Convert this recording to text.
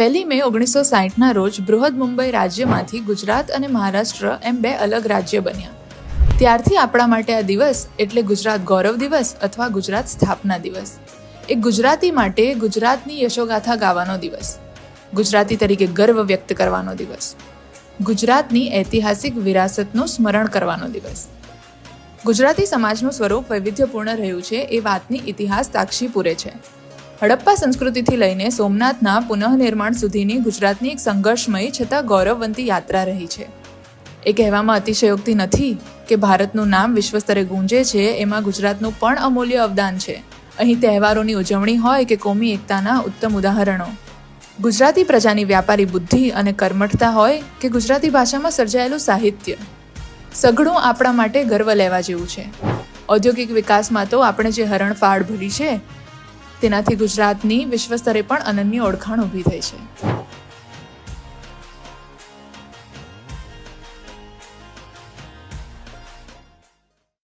પહેલી મે ઓગણીસો સાહીઠના રોજ બૃહદ મુંબઈ રાજ્યમાંથી ગુજરાત અને મહારાષ્ટ્ર એમ બે અલગ રાજ્ય બન્યા. ત્યારથી આપણા માટે આ દિવસ એટલે ગુજરાત ગૌરવ દિવસ અથવા ગુજરાત સ્થાપના દિવસ. એ ગુજરાતી માટે ગુજરાતની યશોગાથા ગાવાનો દિવસ. ગુજરાતી તરીકે ગર્વ વ્યક્ત કરવાનો દિવસ. ગુજરાતની ઐતિહાસિક વિરાસતનું સ્મરણ કરવાનો દિવસ. ગુજરાતી સમાજનું સ્વરૂપ વૈવિધ્યપૂર્ણ રહ્યું છે એ વાતની ઇતિહાસ સાક્ષી પૂરે છે. હડપ્પા સંસ્કૃતિથી લઈને સોમનાથના પુનઃનિર્માણ સુધીની ગુજરાતની એક સંઘર્ષમય છતાં ગૌરવવંતી યાત્રા રહી છે. એ કહેવામાં અતિશયોક્તિ નથી કે ભારતનું નામ વિશ્વ સ્તરે ગુંજે છે, એમાં ગુજરાતનું પણ અમૂલ્ય અવદાન છે. અહીં તહેવારોની ઉજવણી હોય કે કોમી એકતાના ઉત્તમ ઉદાહરણો. ગુજરાતી પ્રજાની વ્યાપારી બુદ્ધિ અને કર્મઠતા હોય કે ગુજરાતી ભાષામાં સર્જાયેલું સાહિત્ય. સઘળું આપણા માટે ગર્વ લેવા જેવું છે. ઔદ્યોગિક વિકાસમાં તો આપણે જે હરણફાળ ભરી છે તેનાથી ગુજરાતની વિશ્વ સ્તરે પણ અનન્ય ઓળખાણ ઊભી થઈ છે.